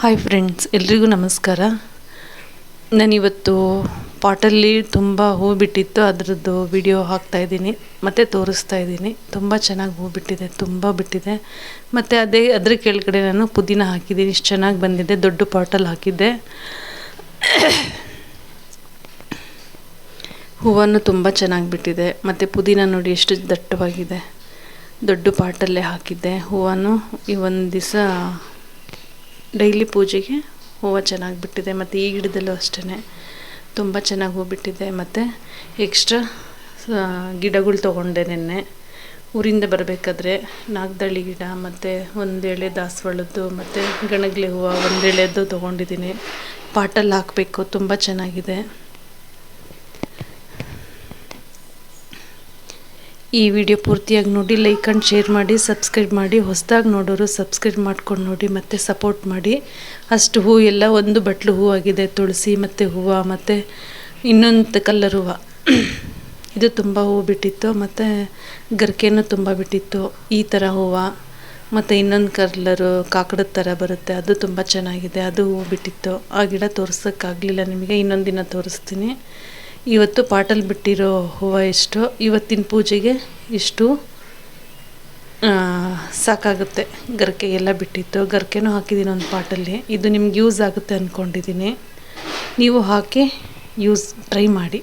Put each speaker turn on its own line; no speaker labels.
Hi friends ಎಲ್ರಿಗೂ ನಮಸ್ಕಾರ. ನಾನಿವತ್ತು ಪಾಟಲ್ಲಿ ತುಂಬ ಹೂ ಬಿಟ್ಟಿತ್ತು, ಅದರದ್ದು ವಿಡಿಯೋ ಹಾಕ್ತಾಯಿದ್ದೀನಿ ಮತ್ತು ತೋರಿಸ್ತಾ ಇದ್ದೀನಿ. ತುಂಬ ಚೆನ್ನಾಗಿ ಹೂ ಬಿಟ್ಟಿದೆ, ತುಂಬ ಬಿಟ್ಟಿದೆ. ಮತ್ತು ಅದೇ ಅದ್ರ ಕೆಳಗಡೆ ನಾನು ಪುದೀನ ಹಾಕಿದ್ದೀನಿ. ಇಷ್ಟು ಚೆನ್ನಾಗಿ ಬಂದಿದೆ, ದೊಡ್ಡ ಪಾಟಲ್ಲಿ ಹಾಕಿದ್ದೆ. ಹೂವನ್ನು ತುಂಬ ಚೆನ್ನಾಗಿ ಬಿಟ್ಟಿದೆ. ಮತ್ತು ಪುದೀನ ನೋಡಿ ಎಷ್ಟು ದಟ್ಟವಾಗಿದೆ. ದೊಡ್ಡ ಪಾಟಲ್ಲೇ ಹಾಕಿದ್ದೆ ಹೂವನ್ನು. ಈ ಒಂದು ದಿವಸ ಡೈಲಿ ಪೂಜೆಗೆ ಹೂವು ಚೆನ್ನಾಗಿ ಬಿಟ್ಟಿದೆ ಮತ್ತು ಈ ಗಿಡದಲ್ಲೂ ಅಷ್ಟೇ ತುಂಬ ಚೆನ್ನಾಗಿ ಹೂ ಬಿಟ್ಟಿದೆ ಮತ್ತು ಎಕ್ಸ್ಟ್ರಾ ಗಿಡಗಳು ತೊಗೊಂಡೆ ನಿನ್ನೆ. ಊರಿಂದ ಬರಬೇಕಾದ್ರೆ ನಾಗದಳ್ಳಿ ಗಿಡ ಮತ್ತು ಒಂದು ಎಳೆ ದಾಸವಾಳದ್ದು ಮತ್ತು ಗಣಗಿಲೆ ಹೂವು ಒಂದು ಎಳೆದು ತೊಗೊಂಡಿದ್ದೀನಿ. ಪಾಟಲ್ಲಿ ಹಾಕಬೇಕು, ತುಂಬ ಚೆನ್ನಾಗಿದೆ. ಈ ವಿಡಿಯೋ ಪೂರ್ತಿಯಾಗಿ ನೋಡಿ ಲೈಕ್ ಆ್ಯಂಡ್ ಶೇರ್ ಮಾಡಿ ಸಬ್ಸ್ಕ್ರೈಬ್ ಮಾಡಿ, ಹೊಸದಾಗಿ ನೋಡೋರು ಸಬ್ಸ್ಕ್ರೈಬ್ ಮಾಡ್ಕೊಂಡು ನೋಡಿ, ಮತ್ತು ಸಪೋರ್ಟ್ ಮಾಡಿ. ಅಷ್ಟು ಹೂ ಎಲ್ಲ ಒಂದು ಬಟ್ಲು ಹೂ ಆಗಿದೆ, ತುಳಸಿ ಮತ್ತು ಹೂವು ಮತ್ತು ಇನ್ನೊಂದು ಕಲ್ಲರ್ ಹೂವು. ಇದು ತುಂಬ ಹೂ ಬಿಟ್ಟಿತ್ತು, ಮತ್ತು ಗರಿಕೆನೂ ತುಂಬ ಬಿಟ್ಟಿತ್ತು. ಈ ಥರ ಹೂವು, ಮತ್ತು ಇನ್ನೊಂದು ಕಲ್ಲರು ಕಾಕಡದ ಥರ ಬರುತ್ತೆ, ಅದು ತುಂಬ ಚೆನ್ನಾಗಿದೆ, ಅದು ಹೂ ಬಿಟ್ಟಿತ್ತು. ಆ ಗಿಡ ತೋರ್ಸೋಕ್ಕಾಗಲಿಲ್ಲ ನಿಮಗೆ, ಇನ್ನೊಂದು ದಿನ ತೋರಿಸ್ತೀನಿ. ಇವತ್ತು ಪಾಟಲ್ಲಿ ಬಿಟ್ಟಿರೋ ಹೂವು ಎಷ್ಟು? ಇವತ್ತಿನ ಪೂಜೆಗೆ ಇಷ್ಟು ಸಾಕಾಗುತ್ತೆ. ಗರಿಕೆ ಎಲ್ಲ ಬಿಟ್ಟಿತ್ತು. ಗರಿಕೆನೂ ಹಾಕಿದ್ದೀನಿ ಒಂದು ಪಾಟಲ್ಲಿ. ಇದು ನಿಮ್ಗೆ ಯೂಸ್ ಆಗುತ್ತೆ ಅಂದ್ಕೊಂಡಿದ್ದೀನಿ ನೀವು ಹಾಕಿ ಯೂಸ್, ಟ್ರೈ ಮಾಡಿ.